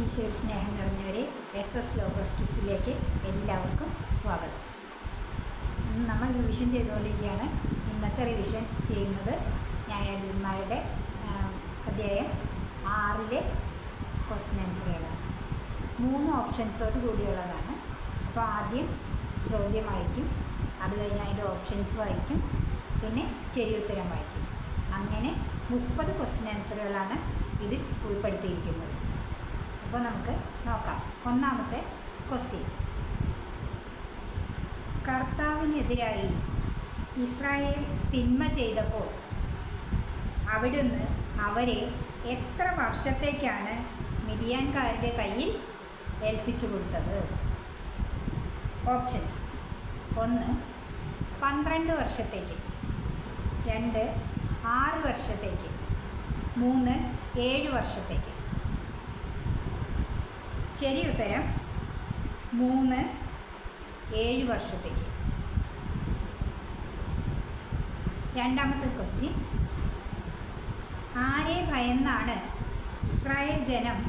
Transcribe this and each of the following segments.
ഈശ്വര സ്നേഹം നിറഞ്ഞവരെ എസ് എസ് ലോഗോസ് കിസിലേക്ക് എല്ലാവർക്കും സ്വാഗതം. നമ്മൾ റിവിഷൻ ചെയ്തുകൊണ്ടിരിക്കുകയാണ്. ഇന്നത്തെ റിവിഷൻ ചെയ്യുന്നത് ന്യായാധിപന്മാരുടെ അധ്യായം ആറിലെ ക്വസ്റ്റ്യൻ ആൻസറുകളാണ് മൂന്ന് ഓപ്ഷൻസോട് കൂടിയുള്ളതാണ്. അപ്പോൾ ആദ്യം ചോദ്യം വായിക്കും. അത് കഴിഞ്ഞ് അതിന്റെ ഓപ്ഷൻസ് വായിക്കും. പിന്നെ ശരിയുത്തരം വായിക്കും. അങ്ങനെ മുപ്പത് ക്വസ്റ്റ്യൻ ആൻസറുകളാണ് ഇതിൽ ഉൾപ്പെടുത്തിയിരിക്കുന്നത്. അപ്പോൾ നമുക്ക് നോക്കാം. ഒന്നാമത്തെ ക്വസ്റ്റ്യൻ കർത്താവിനെതിരായി ഇസ്രായേൽ തിന്മ ചെയ്തപ്പോൾ അവിടുന്ന് അവരെ എത്ര വർഷത്തേക്കാണ് മിതിയാൻകാരുടെ കയ്യിൽ ഏൽപ്പിച്ചു കൊടുത്തത്? ഓപ്ഷൻസ് ഒന്ന് പന്ത്രണ്ട് വർഷത്തേക്ക്. രണ്ട് ആറ് വർഷത്തേക്ക്. മൂന്ന് ഏഴ് വർഷത്തേക്ക്. ശരി ഉത്തരം. മൂന്ന് ഏഴ് വർഷത്തേക്ക്. രണ്ടാമത്തെ ക്വസ്റ്റ്യൻ ആരെ ഭയന്നാണ് ഇസ്രായേൽ ജനം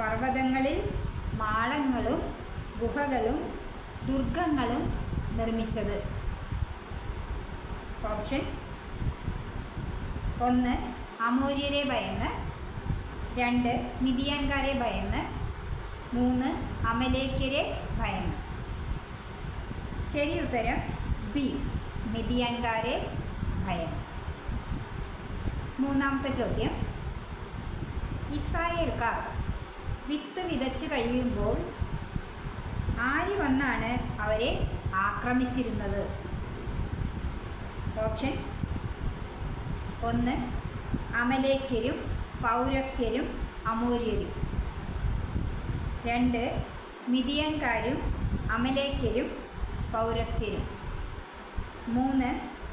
പർവതങ്ങളിൽ മാളങ്ങളും ഗുഹകളും ദുർഗങ്ങളും നിർമ്മിച്ചത്? ഓപ്ഷൻസ് ഒന്ന് അമോര്യരെ ഭയന്ന്. രണ്ട് മിതിയാൻകാരെ ഭയന്ന്. മൂന്ന് അമലേക്കരെ ഭയന്ന്. ശരി ഉത്തരം ബി മിതിയൻകാരെ ഭയന്ന്. മൂന്നാമത്തെ ചോദ്യം. ഇസ്രായേൽക്കാർ വിത്ത് വിതച്ച് കഴിയുമ്പോൾ ആര് വന്നാണ് അവരെ ആക്രമിച്ചിരുന്നത്? ഓപ്ഷൻസ്. ഒന്ന് അമലേക്കരും പൗരസ്ത്യരും അമൂര്യരും. രണ്ട് മിതിയൻകാരും അമലേക്കരും പൗരസ്ത്യരും മൂന്ന്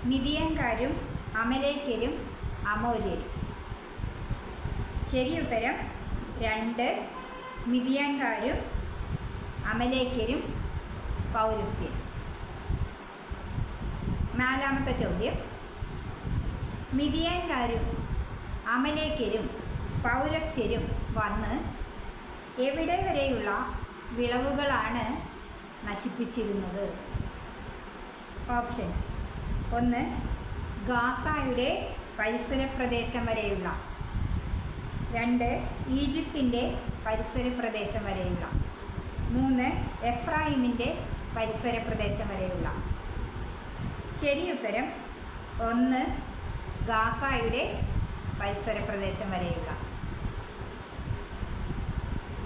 മിതിയൻകാരും അമലേക്കരും അമോര്യരും. ശരി ഉത്തരം രണ്ട് മിതിയൻകാരും അമലേക്കരും പൗരസ്ത്യരും നാലാമത്തെ ചോദ്യം. മിതിയൻകാരും അമലേക്കരും പൗരസ്ത്യരും വന്ന് എവിടെ വരെയുള്ള വിളവുകളാണ് നശിപ്പിച്ചിരുന്നത്? ഓപ്ഷൻസ് ഒന്ന് ഗാസായുടെ പരിസര പ്രദേശം വരെയുള്ള. രണ്ട് ഈജിപ്തിന്റെ പരിസര പ്രദേശം വരെയുള്ള. മൂന്ന് എഫ്രാഹിമിന്റെ പരിസര പ്രദേശം വരെയുള്ള. ശരി ഉത്തരം ഒന്ന് ഗാസായുടെ പരിസര പ്രദേശം വരെയുള്ള.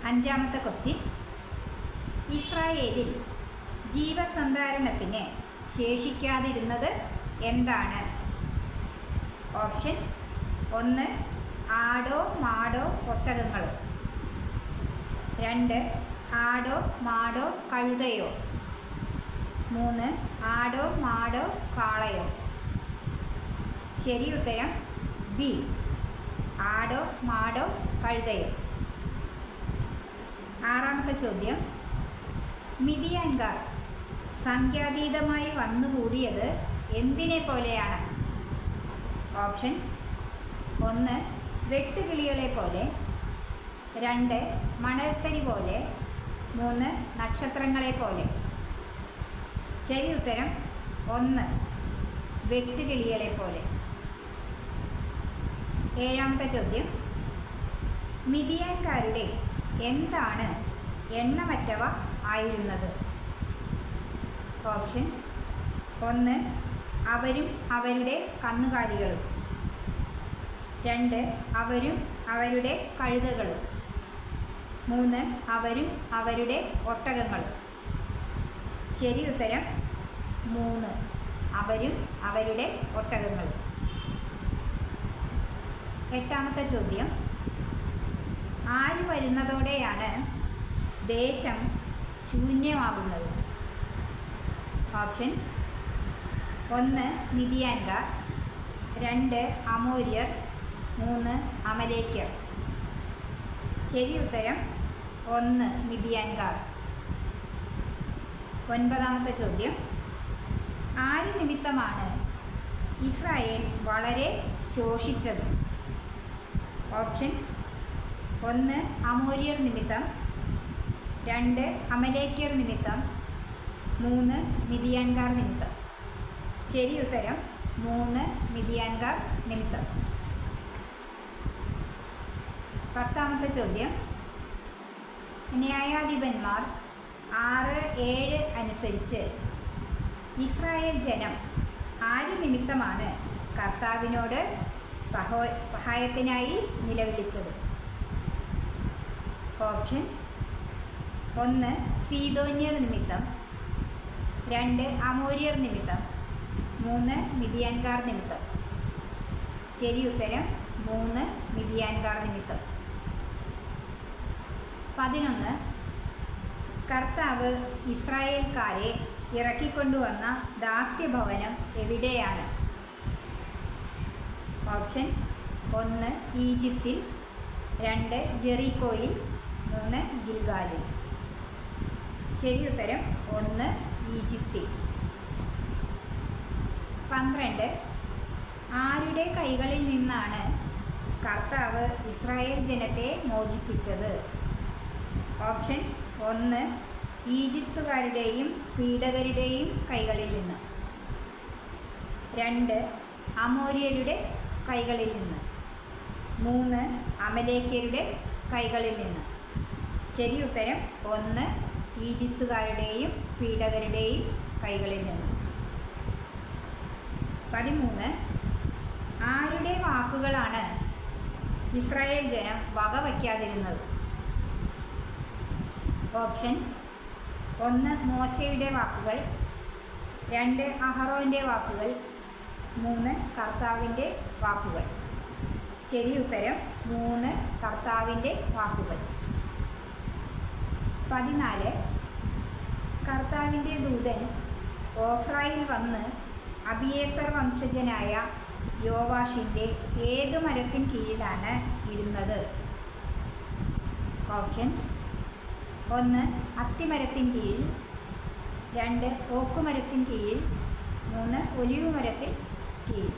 അഞ്ചാമത്തെ ക്വസ്റ്റ്യൻ ഇസ്രായേലിൽ ജീവസന്ധാരണത്തിന് ശേഷിക്കാതിരുന്നത് എന്താണ്? ഓപ്ഷൻസ് ഒന്ന് ആടോ മാടോ ഒട്ടകങ്ങളോ രണ്ട് ആടോ മാടോ കഴുതയോ. മൂന്ന് ആടോ മാടോ കാളയോ. ശരി ഉത്തരം. ബി ആടോ മാടോ കഴുതയോ. ആറാമത്തെ ചോദ്യം. മിതിയങ്കാർ സംഖ്യാതീതമായി വന്നുകൂടിയത് എന്തിനെ പോലെയാണ്? ഓപ്ഷൻസ്. ഒന്ന് വെട്ടുകിളികളെ പോലെ. രണ്ട് മണൽത്തരി പോലെ. മൂന്ന് നക്ഷത്രങ്ങളെ പോലെ. ശരി ഉത്തരം ഒന്ന് വെട്ടുകിളികളെ പോലെ. ഏഴാമത്തെ ചോദ്യം. മിതിയാൻകാരുടെ എന്താണ് എണ്ണമറ്റവ ആയിരുന്നത്? ഓപ്ഷൻസ് ഒന്ന് അവരും അവരുടെ കന്നുകാലികളും. രണ്ട് അവരും അവരുടെ കഴുതകളും. മൂന്ന് അവരും അവരുടെ ഒട്ടകങ്ങളും. ശരി ഉത്തരം. മൂന്ന് അവരും അവരുടെ ഒട്ടകങ്ങളും. എട്ടാമത്തെ ചോദ്യം. ആര് വരുന്നതോടെയാണ് ദേശം ശൂന്യമാകുന്നത്? ഓപ്ഷൻസ് ഒന്ന് നിതിയാങ്ക രണ്ട് അമോര്യർ മൂന്ന് അമലേക്കർ ശരി ഉത്തരം ഒന്ന് നിതിയാങ്ക ഒൻപതാമത്തെ ചോദ്യം. ആര് നിമിത്തമാണ് ഇസ്രായേൽ വളരെ ശോഷിച്ചത്? ഓപ്ഷൻസ് ഒന്ന് അമോര്യർ നിമിത്തം രണ്ട് അമലേക്കിയർ നിമിത്തം മൂന്ന് മിതിയാൻകാർ നിമിത്തം. ശരി ഉത്തരം മൂന്ന് മിതിയാൻകാർ നിമിത്തം. പത്താമത്തെ ചോദ്യം. ന്യായാധിപന്മാർ ആറ് ഏഴ് അനുസരിച്ച് ഇസ്രായേൽ ജനം ആര് നിമിത്തമാണ് കർത്താവിനോട് സഹോ സഹായത്തിനായി നിലവിളിച്ചത്? ഓപ്ഷൻസ്. ഒന്ന് സീതോന്യർ നിമിത്തം രണ്ട് അമോര്യർ നിമിത്തം മൂന്ന് മിതിയാൻകാർ നിമിത്തം. ശരി ഉത്തരം മൂന്ന് മിതിയാൻകാർ നിമിത്തം. പതിനൊന്ന് കർത്താവ് ഇസ്രായേൽക്കാരെ ഇറക്കിക്കൊണ്ടുവന്ന ദാസ്യഭവനം എവിടെയാണ്? ഓപ്ഷൻസ് ഒന്ന് ഈജിപ്തിൽ രണ്ട് ജെറീക്കോയിൽ മൂന്ന് ഗിൽഗാലിൽ. ശരി ഉത്തരം ഒന്ന് ഈജിപ്തിൽ. പന്ത്രണ്ട് ആരുടെ കൈകളിൽ നിന്നാണ് കർത്താവ് ഇസ്രായേൽ ജനത്തെ മോചിപ്പിച്ചത്? ഓപ്ഷൻസ് ഒന്ന് ഈജിപ്തുകാരുടെയും പീഡകരുടെയും കൈകളിൽ നിന്ന്. രണ്ട് അമോര്യരുടെ കൈകളിൽ നിന്ന്. മൂന്ന് അമലേക്കരുടെ കൈകളിൽ നിന്ന്. ശരി ഉത്തരം ഒന്ന് ഈജിപ്തുകാരുടെയും പീഡകരുടെയും കൈകളിൽ നിന്ന്. പതിമൂന്ന് ആരുടെ വാക്കുകളാണ് ഇസ്രായേൽ ജനം വകവയ്ക്കാതിരുന്നത് ഓപ്ഷൻസ് ഒന്ന് മോശയുടെ വാക്കുകൾ രണ്ട് അഹറോന്റെ വാക്കുകൾ മൂന്ന് കർത്താവിന്റെ വാക്കുകൾ. ശരി ഉത്തരം മൂന്ന് കർത്താവിന്റെ വാക്കുകൾ. പതിനാല്. കർത്താവിന്റെ ദൂതൻ ഓഫ്രായിൽ വന്ന് അബിയേസർ വംശജനായ യോവാഷിന്റെ ഏത് മരത്തിൻ കീഴിലാണ് ഇരുന്നത്? ഓപ്ഷൻസ്. ഒന്ന് അത്തിമരത്തിൻ കീഴിൽ. രണ്ട് ഓക്കുമരത്തിൻ കീഴിൽ. മൂന്ന് ഒലിവ് മരത്തിൽ കീഴിൽ.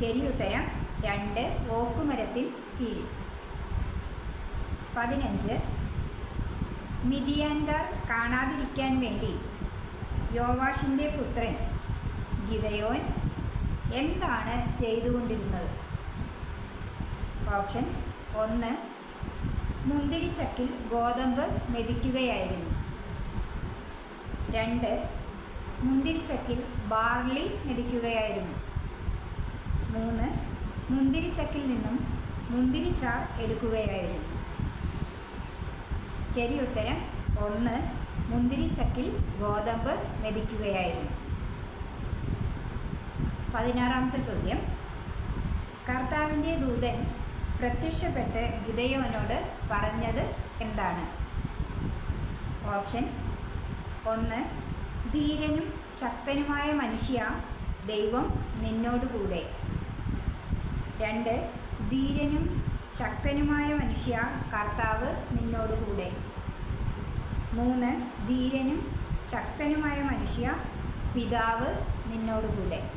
ശരി ഉത്തരം രണ്ട് ഓക്കുമരത്തിൽ കീഴിൽ. പതിനഞ്ച്. മിതിയാൻകാർ കാണാതിരിക്കാൻ വേണ്ടി യോവാഷിന്റെ പുത്രൻ ഗിതയോൻ എന്താണ് ചെയ്തുകൊണ്ടിരുന്നത്? ഓപ്ഷൻസ് ഒന്ന് മുന്തിരിച്ചക്കിൽ ഗോതമ്പ് മെതിക്കുകയായിരുന്നു. രണ്ട് മുന്തിരിച്ചക്കിൽ ബാർലി മെതിക്കുകയായിരുന്നു. മൂന്ന് മുന്തിരിച്ചക്കിൽ നിന്നും മുന്തിരിച്ചാർ എടുക്കുകയായിരുന്നു. ശരി ഉത്തരം ഒന്ന്. മുന്തിരിച്ചക്കിൽ ഗോതമ്പ് മെതിക്കുകയായിരുന്നു. പതിനാറാമത്തെ ചോദ്യം. കർത്താവിന്റെ ദൂതൻ പ്രത്യക്ഷപ്പെട്ട് ഗിതയോനോട് പറഞ്ഞത് എന്താണ്? ഓപ്ഷൻ ഒന്ന്. ധീരനും ശക്തനുമായ മനുഷ്യ ദൈവം നിന്നോടുകൂടെ. രണ്ട്. ധീരനും ശക്തനുമായ മനുഷ്യ കർത്താവ് നിന്നോടുകൂടെ. മൂന്ന് ധീരനും ശക്തനുമായ മനുഷ്യ പിതാവ് നിന്നോടുകൂടെ.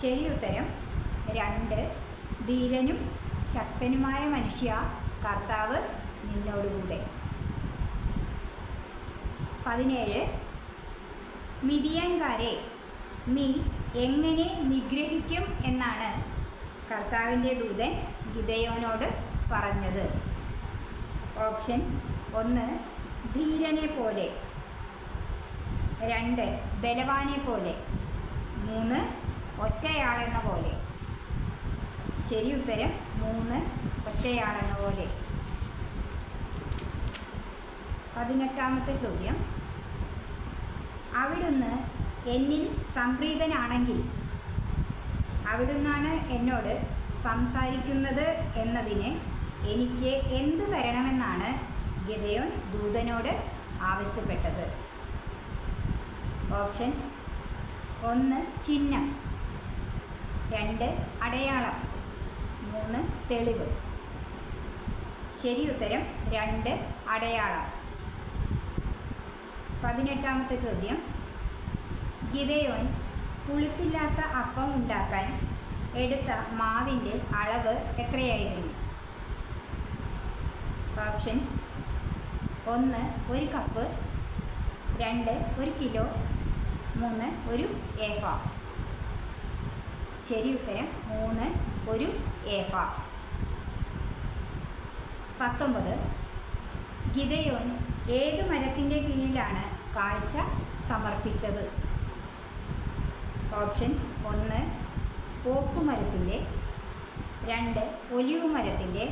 ശരി ഉത്തരം. രണ്ട് ധീരനും ശക്തനുമായ മനുഷ്യ കർത്താവ് നിന്നോടുകൂടെ. പതിനേഴ് മിതിയൻകാരെ നീ എങ്ങനെ നിഗ്രഹിക്കും എന്നാണ് കർത്താവിന്റെ ദൂതൻ ഗിതയോനോട് പറഞ്ഞത്. ഓപ്ഷൻസ് ഒന്ന് ധീരനെ പോലെ. രണ്ട് ബലവാനെ പോലെ. മൂന്ന് ഒറ്റയാളെന്ന പോലെ. ശരി ഉത്തരം മൂന്ന് ഒറ്റയാളെന്ന പോലെ. പതിനെട്ടാമത്തെ ചോദ്യം. അവിടുന്ന് എന്നിൽ സംപ്രീതനാണെങ്കിൽ അവിടുന്നാണ് എന്നോട് സംസാരിക്കുന്നത് എന്നതിന് എനിക്ക് എന്തു തരണമെന്നാണ് ഗതയോൻ ദൂതനോട് ആവശ്യപ്പെട്ടത്. ഓപ്ഷൻസ്. ഒന്ന് ചിഹ്നം. രണ്ട് അടയാളം. മൂന്ന് തെളിവ്. ശരി ഉത്തരം രണ്ട് അടയാളം. പതിനെട്ടാമത്തെ ചോദ്യം. ഗിതയോൻ പുളിപ്പില്ലാത്ത അപ്പം ഉണ്ടാക്കാൻ എടുത്ത മാവിന്റെ അളവ് എത്രയായിരുന്നു? ഓപ്ഷൻസ് ഒന്ന് ഒരു കപ്പ് രണ്ട് ഒരു കിലോ മൂന്ന് ഒരു ഏഫ. ശരി ഉത്തരം മൂന്ന് ഒരു ഏഫ. പത്തൊമ്പത്. ഗിതയോൻ ഏത് മരത്തിന്റെ കീഴിലാണ് കാഴ്ച സമർപ്പിച്ചത്? ഓപ്ഷൻസ് ഒന്ന് ഓക്കുമരത്തിന്റെ രണ്ട് ഒലിവ് മരത്തിന്റെ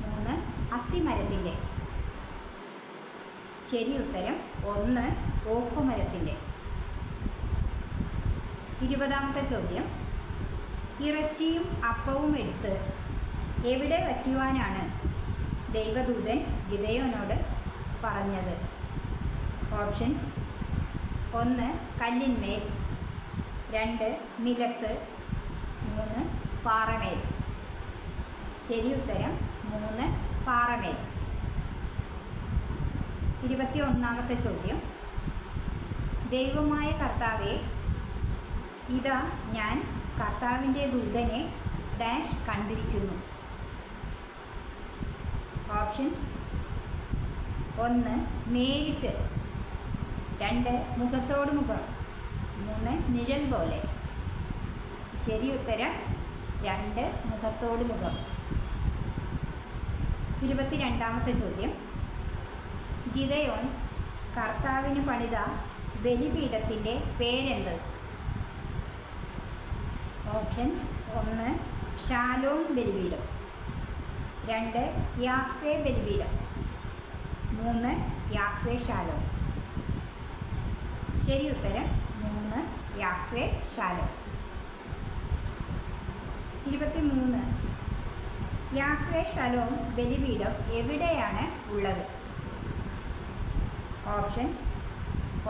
മൂന്ന് അത്തിമരത്തിന്റെ. ശരി ഉത്തരം ഒന്ന് ഓക്കുമരത്തിന്റെ ഇരുപതാമത്തെ ചോദ്യം. ഇറച്ചിയും അപ്പവും എടുത്ത് എവിടെ വയ്ക്കുവാനാണ് ദൈവദൂതൻ ഗിതയോനോട് പറഞ്ഞത്? ഓപ്ഷൻസ് ഒന്ന് കല്ലിന്മേൽ രണ്ട് നിലത്ത് പാറമേൽ. ഉത്തരം മൂന്ന് പാറമേൽ. ഇരുപത്തി ഒന്നാമത്തെ ചോദ്യം. ദൈവമായ കർത്താവെ ഇതാ ഞാൻ കർത്താവിന്റെ ദൂതനെ ഡാഷ് കണ്ടിരിക്കുന്നു. ഓപ്ഷൻസ് ഒന്ന് നേരിട്ട് രണ്ട് മുഖത്തോട് മുഖം മൂന്ന് നിഴൽ പോലെ. ശരി ഉത്തരം രണ്ട് മുഖത്തോട് മുഖം. ഇരുപത്തിരണ്ടാമത്തെ ചോദ്യം. ഗിതയോൻ കർത്താവിന് പണിത ബലിപീഠത്തിന്റെ പേരെന്ത്? ഓപ്ഷൻസ് ഒന്ന് ഷാലോം ബലിപീഠം. രണ്ട് യാഫെ ബലിപീഠം. മൂന്ന് യാഫെ ഷാലോം. ശരി ഉത്തരം മൂന്ന് യാഫെ ഷാലോം. ഇരുപത്തി മൂന്ന് യാഹ്വേ ഷലോം ബലിപീഠം എവിടെയാണ് ഉള്ളത്? ഓപ്ഷൻസ്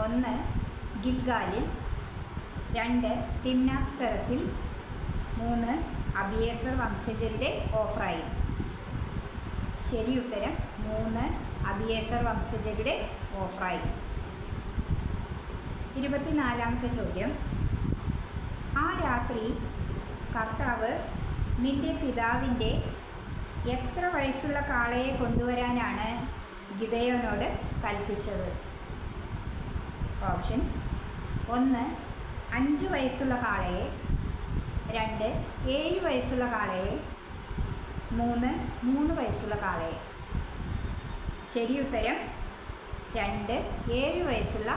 ഒന്ന് ഗിൽഗാലിൽ രണ്ട് തിംനാത് സരസിൽ മൂന്ന് അബിയേസർ വംശജരുടെ ഓഫ്രായിൽ ശരി ഉത്തരം മൂന്ന് അബിയേസർ വംശജരുടെ ഓഫ്രായിൽ ഇരുപത്തിനാലാമത്തെ ചോദ്യം. ആ രാത്രി കർത്താവ് നിന്റെ പിതാവിന്റെ എത്ര വയസ്സുള്ള കാളയെ കൊണ്ടുവരാനാണ് ഗിതയോനോട് കൽപ്പിച്ചത്? ഓപ്ഷൻസ്. ഒന്ന് അഞ്ച് വയസ്സുള്ള കാളയെ. രണ്ട് ഏഴ് വയസ്സുള്ള കാളയെ. മൂന്ന് മൂന്ന് വയസ്സുള്ള കാളയെ. ശരി ഉത്തരം രണ്ട് ഏഴ് വയസ്സുള്ള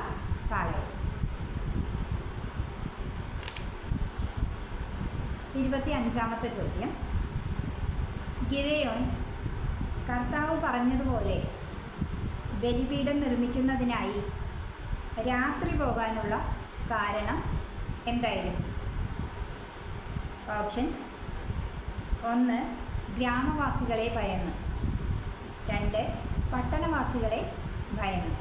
കാളയെ. ഇരുപത്തി അഞ്ചാമത്തെ ചോദ്യം. ഗിരയോൻ കർത്താവ് പറഞ്ഞതുപോലെ ബലിപീഠം നിർമ്മിക്കുന്നതിനായി രാത്രി പോകാനുള്ള കാരണം എന്തായിരുന്നു? ഓപ്ഷൻസ്. ഒന്ന് ഗ്രാമവാസികളെ ഭയന്ന്. രണ്ട് പട്ടണവാസികളെ ഭയന്ന്.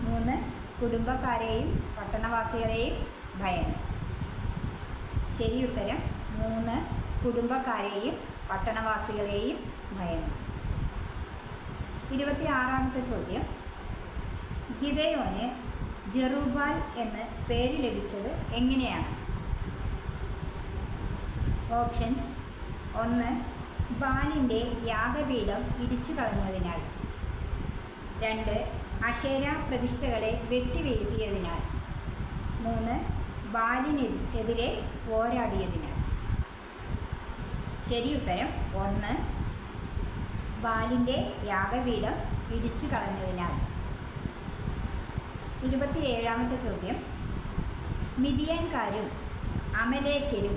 മൂന്ന് കുടുംബക്കാരെയും പട്ടണവാസികളെയും ഭയന്ന്. ശരി ഉത്തരം മൂന്ന് കുടുംബക്കാരെയും പട്ടണവാസികളെയും ഭയന്നു. ഇരുപത്തി ആറാമത്തെ ചോദ്യം. ഗിബയോന് ജെറൂബാൽ എന്ന് പേര് ലഭിച്ചത് എങ്ങനെയാണ്? ഓപ്ഷൻസ്. ഒന്ന് ബാലിന്റെ യാഗപീഠം ഇടിച്ചു കളഞ്ഞതിനാൽ. രണ്ട് അഷേര പ്രതിഷ്ഠകളെ വെട്ടിവീഴ്ത്തിയതിനാൽ. മൂന്ന് ബാലിനെതിരെ പോരാടിയതിനാൽ. ശരി ഉത്തരം ഒന്ന്. ബാലിന്റെ യാഗപീഠം ഇടിച്ചു കളഞ്ഞതിനാൽ. ഇരുപത്തിയേഴാമത്തെ ചോദ്യം. മിതിയൻകാരും അമലേക്കരും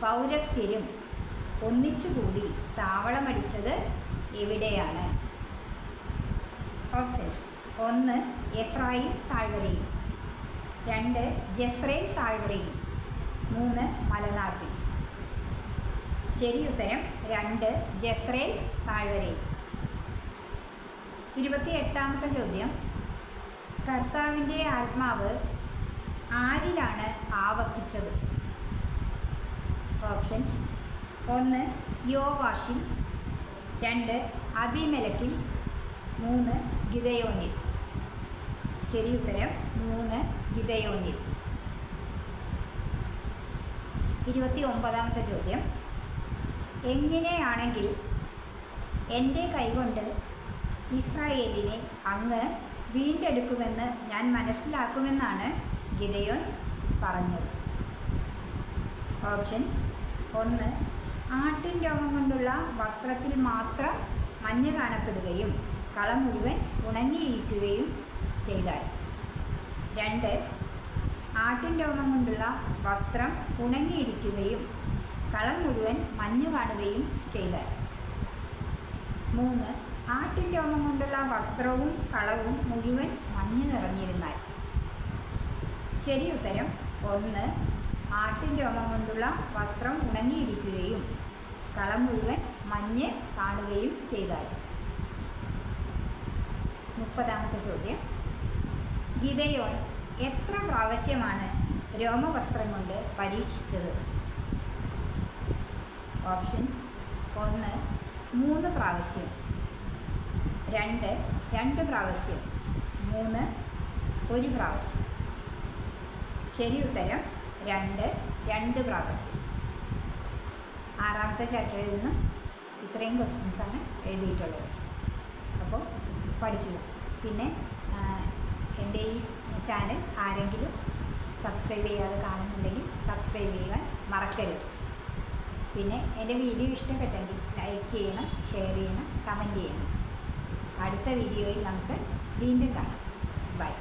പൗരസ്ഥരും ഒന്നിച്ചുകൂടി താവളമടിച്ചത് എവിടെയാണ്? ഓപ്ഷൻസ് ഒന്ന് എഫ്രായി താഴ്വരയിൽ. രണ്ട് ജസ്രേൽ താഴ്വരയിൽ. മൂന്ന് മലനാട്ടിൽ. ശരി ഉത്തരം രണ്ട് ജസ്രേൽ താഴ്വരയിൽ. ഇരുപത്തി എട്ടാമത്തെ ചോദ്യം. കർത്താവിന്റെ ആത്മാവ് ആരിലാണ് ആവസിച്ചത്? ഓപ്ഷൻസ് ഒന്ന് യോവാഷിൽ. രണ്ട് അബിമെലക്കിൽ. മൂന്ന് ഗിതയോനിൽ ശരി ഉത്തരം മൂന്ന് ഗിതയോനിൽ ഇരുപത്തി ഒമ്പതാമത്തെ ചോദ്യം. എങ്ങനെയാണെങ്കിൽ എന്റെ കൈകൊണ്ട് ഇസ്രായേലിനെ അങ്ങ് വീണ്ടെടുക്കുമെന്ന് ഞാൻ മനസ്സിലാക്കുമെന്നാണ് ഗിദയോൻ പറഞ്ഞത്. ഓപ്ഷൻസ് ഒന്ന് ആട്ടിൻ രോമം കൊണ്ടുള്ള വസ്ത്രത്തിൽ മാത്രം മഞ്ഞ് കാണപ്പെടുകയും കള മുഴുവൻ ഉണങ്ങിയിരിക്കുകയും ചെയ്താൽ. രണ്ട് ആട്ടിൻ രോമം കൊണ്ടുള്ള വസ്ത്രം ഉണങ്ങിയിരിക്കുകയും കളം മുഴുവൻ മഞ്ഞു കാണുകയും ചെയ്താൽ. മൂന്ന് ആട്ടിൻ രോമം കൊണ്ടുള്ള വസ്ത്രവും കളവും മുഴുവൻ മഞ്ഞു നിറഞ്ഞിരുന്നാൽ. ശരി ഉത്തരം ഒന്ന് ആട്ടിൻ രോമം കൊണ്ടുള്ള വസ്ത്രം ഉണങ്ങിയിരിക്കുകയും കളം മുഴുവൻ മഞ്ഞ് കാണുകയും ചെയ്താൽ. മുപ്പതാമത്തെ ചോദ്യം. ഗിതയോൻ എത്ര പ്രാവശ്യമാണ് രോമവസ്ത്രം കൊണ്ട് പരീക്ഷിച്ചത്? ഓപ്ഷൻസ്. ഒന്ന് മൂന്ന് പ്രാവശ്യം. രണ്ട് രണ്ട് പ്രാവശ്യം. മൂന്ന് ഒരു പ്രാവശ്യം. ശരി ഉത്തരം രണ്ട് രണ്ട് പ്രാവശ്യം. ആറാമത്തെ ചാപ്റ്ററിൽ നിന്നും ഇത്രയും ക്വസ്റ്റ്യൻസാണ് എഴുതിയിട്ടുള്ളത്. അപ്പോൾ പഠിക്കുക. പിന്നെ എന്റെ ഈ ചാനൽ ആരെങ്കിലും സബ്സ്ക്രൈബ് ചെയ്യാതെ കാണുന്നുണ്ടെങ്കിൽ സബ്സ്ക്രൈബ് ചെയ്യാൻ മറക്കരുത്. പിന്നെ എന്റെ വീഡിയോ ഇഷ്ടപ്പെട്ടെങ്കിൽ ലൈക്ക് ചെയ്യണം ഷെയർ ചെയ്യണം കമന്റ് ചെയ്യണം. അടുത്ത വീഡിയോയിൽ നമുക്ക് വീണ്ടും കാണാം. ബൈ